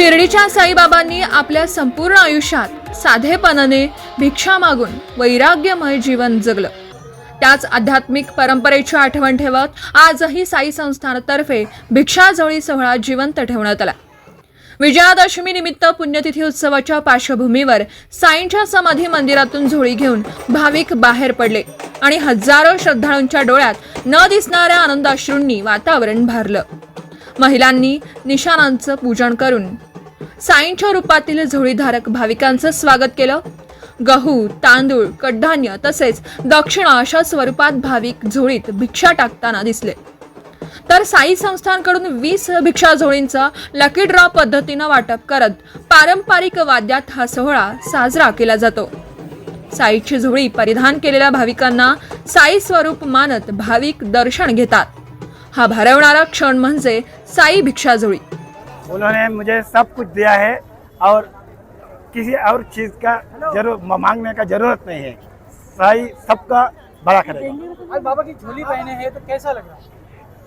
शिर्डीच्या साईबाबांनी आपल्या संपूर्ण आयुष्यात साधेपणाने भिक्षा मागून वैराग्यमय जीवन जगलं. त्याच आध्यात्मिक परंपरेची आठवण ठेवत आजही साई संस्थानतर्फे भिक्षाजवळी सोहळा जिवंत ठेवण्यात आला. विजयादशमी निमित्त पुण्यतिथी उत्सवाच्या पार्श्वभूमीवर साईंच्या समाधी मंदिरातून झोळी घेऊन भाविक बाहेर पडले आणि हजारो श्रद्धाळूंच्या डोळ्यात न दिसणाऱ्या आनंदाश्रूंनी वातावरण भारलं. महिलांनी निशाणांचं पूजन करून साईंच्या रूपातील झोळीधारक भाविकांचं स्वागत केलं. गहू तांदूळ कडधान्य तसेच दक्षिणा अशा स्वरूपात भाविक झोळीत भिक्षा टाकताना दिसले. तर साई संस्थांकडून वीस भिक्षा झोळींचा लकी ड्रॉ पद्धतीनं वाटप करत पारंपरिक वाद्यात हा सोहळा साजरा केला जातो. साईची झोळी परिधान केलेल्या भाविकांना साई स्वरूप मानत भाविक दर्शन घेतात. हा भरवणारा क्षण म्हणजे साई भिक्षा झोळी उन्होंने मुझे सब कुछ दिया है और किसी और चीज़ का ज़रूर मांगने का ज़रूरत नहीं है। साई सबका बड़ा करेगा। आज बाबा की झोली पहने हैं तो कैसा लग? रहा है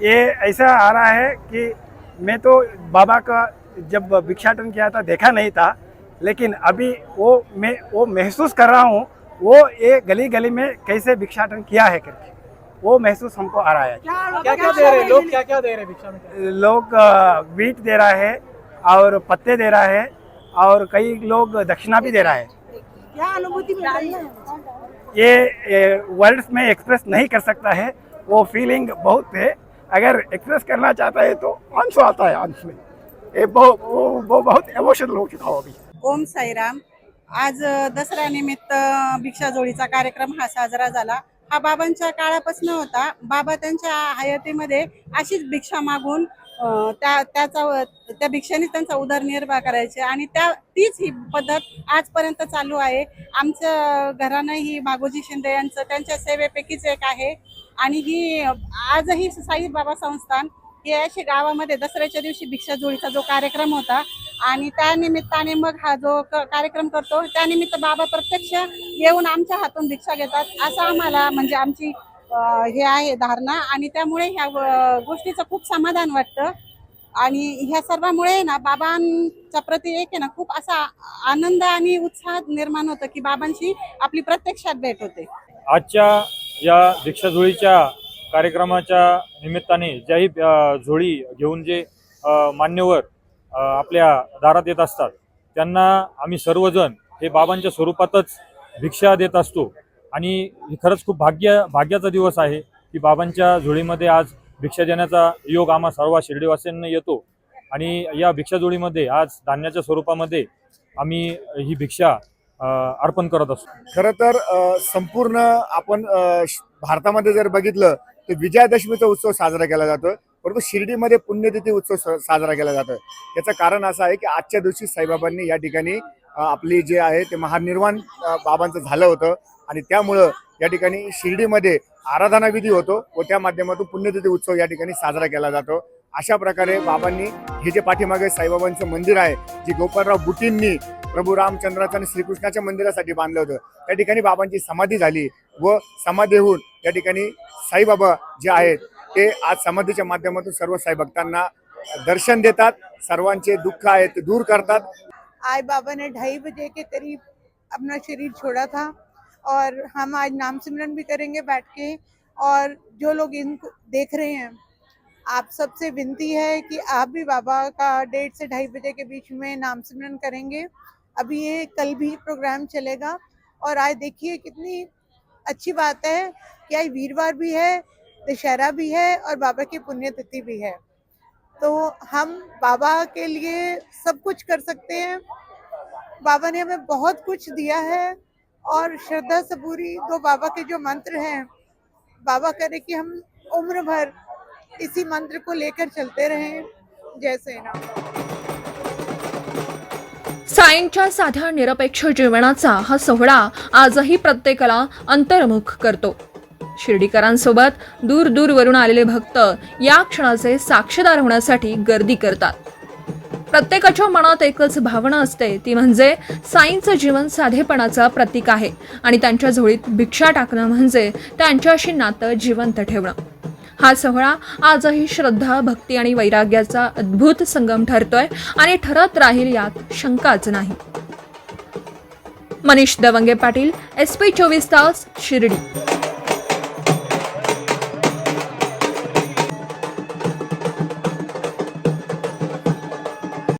ये ऐसा आ रहा है कि मैं तो बाबा का जब भिक्षाटन किया था देखा नहीं था लेकिन अभी वो मैं वो महसूस कर रहा हूँ वो ये गली गली में कैसे भिक्षाटन किया है करके। वो महसूस हमको आ रहा है। क्या क्या दे रहे हैं? लोग क्या क्या दे रहे हैं भिक्षा में? लोग वीट दे रहा है और पत्ते दे रहा है और कई लोग दक्षिणा भी दे रहा है। क्या अनुभूति मिल रही है? ये वर्ड्स में एक्सप्रेस नहीं कर सकता है वो फीलिंग बहुत है। अगर एक्सप्रेस करना चाहता है तो आंसू आता है आंसू में। ये वो, वो बहुत इमोशनल हो चुका हो अभी। ओम साईराम। आज अ, दसऱ्यानिमित्त भिक्षाजोळीचा कार्यक्रम हा साजरा झाला. हा बाबांच्या काळापासून होता. बाबा त्यांच्या हयातीमध्ये अशीच भिक्षा मागून त्या त्याचा त्या भिक्षेने त्यांचा उदरनिर्वाह करायचे आणि त्या तीच ही पद्धत आजपर्यंत चालू आहे. आमचं घरानं ही मागोजी शिंदे यांचं त्यांच्या सेवेपैकीच एक आहे. आणि ही आजही साई बाबा संस्थान हे असे गावामध्ये दसऱ्याच्या दिवशी भिक्षाजोळीचा जो कार्यक्रम होता आणि त्या निमित्ताने मग हा जो क- कार्यक्रम करतो त्यानिमित्त बाबा प्रत्यक्ष येऊन आमच्या हातून भिक्षा घेतात असं आम्हाला म्हणजे आमची हे आहे धारणा. आणि त्यामुळे ह्या गोष्टीचं खूप समाधान वाटतं. आणि ह्या सर्वामुळे ना बाबांच्या प्रती एक आहे ना खूप असा आनंद आणि उत्साह निर्माण होतं की बाबांशी आपली प्रत्यक्षात भेट होते. आजच्या या दीक्षाझोळीच्या कार्यक्रमाच्या निमित्ताने ज्याही झोळी घेऊन जे मान्यवर आपल्या दारात येत असतात. त्यांना आम्ही सर्वजण हे बाबांच्या स्वरूपातच भिक्षा देत असतो. आणि हे खरंच खूप भाग्य भाग्याचा दिवस आहे की बाबांच्या झोळीमध्ये आज भिक्षा देण्याचा योग आम्हा सर्व शिर्डीवासियांना येतो. आणि या भिक्षाझोळीमध्ये आज धान्याच्या स्वरूपामध्ये आम्ही ही भिक्षा अर्पण करत असतो. खरं तर संपूर्ण आपण भारतामध्ये जर बघितलं तर विजयादशमीचा उत्सव साजरा केला जातो परंतु शिर्डीमध्ये पुण्यतिथी उत्सव स- साजरा केला जातो याचं कारण असं आहे की आजच्या दिवशी साईबाबांनी या ठिकाणी आपली जे आहे ते महानिर्वाण बाबांचं झालं होतं. आणि त्यामुळं या ठिकाणी शिर्डीमध्ये आराधना विधी होतो व त्या माध्यमातून पुण्यतिथी उत्सव या ठिकाणी साजरा केला जातो. अशा प्रकारे बाबांनी हे जे पाठीमागे साईबाबांचं मंदिर आहे जे गोपालराव बुटींनी प्रभू रामचंद्राचं आणि श्रीकृष्णाच्या मंदिरासाठी बांधलं होतं त्या ठिकाणी बाबांची समाधी झाली व समाधी होऊन या ठिकाणी साईबाबा जे आहेत ते आज समाधीच्या माध्यमातून सर्व साई भक्तांना दर्शन देतात. सर्वांचे दुःख आहे ते दूर करतात. आज बाबा ने ढाई बजे के करीब अपना शरीर छोड़ा था और हम आज नाम सिमरन भी करेंगे बैठ के और जो लोग इनको देख रहे हैं, आप सबसे विनती है कि आप भी बाबा का डेढ़ से ढाई बजे के बीच में नाम सिमरन करेंगे। अभी ये कल भी प्रोग्राम चलेगा और आज देखिए कितनी अच्छी बात है कि आज वीरवार भी है दशहरा भी है और बाबा की पुण्यतिथि भी है। तो हम बाबा के लिए सब कुछ कर सकते हैं। बाबा ने हमें बहुत कुछ दिया है और श्रद्धा सबूरी दो बाबा के जो मंत्र हैं बाबा करे कि हम उम्र भर इसी मंत्र को लेकर चलते रहें। जय श्री सायंच्या साध्या निरपेक्ष जीवनाचा हा सोहळा आजही प्रत्येकाला अंतर्मुख करतो. शिर्डीकरांसोबत दूर दूरवरून आलेले भक्त या क्षणाचे साक्षीदार होण्यासाठी गर्दी करतात. प्रत्येकाच्या मनात एकच भावना असते ती म्हणजे साईंचं जीवन साधेपणाचा प्रतीक आहे आणि त्यांच्या झोळीत भिक्षा टाकणं म्हणजे त्यांच्याशी नातं जिवंत ठेवणं. हा सोहळा आजही श्रद्धा भक्ती आणि वैराग्याचा अद्भुत संगम ठरतोय आणि ठरत राहील यात शंकाच नाही. मनीष दवंगे पाटील एस पी चोवीस तास शिर्डी.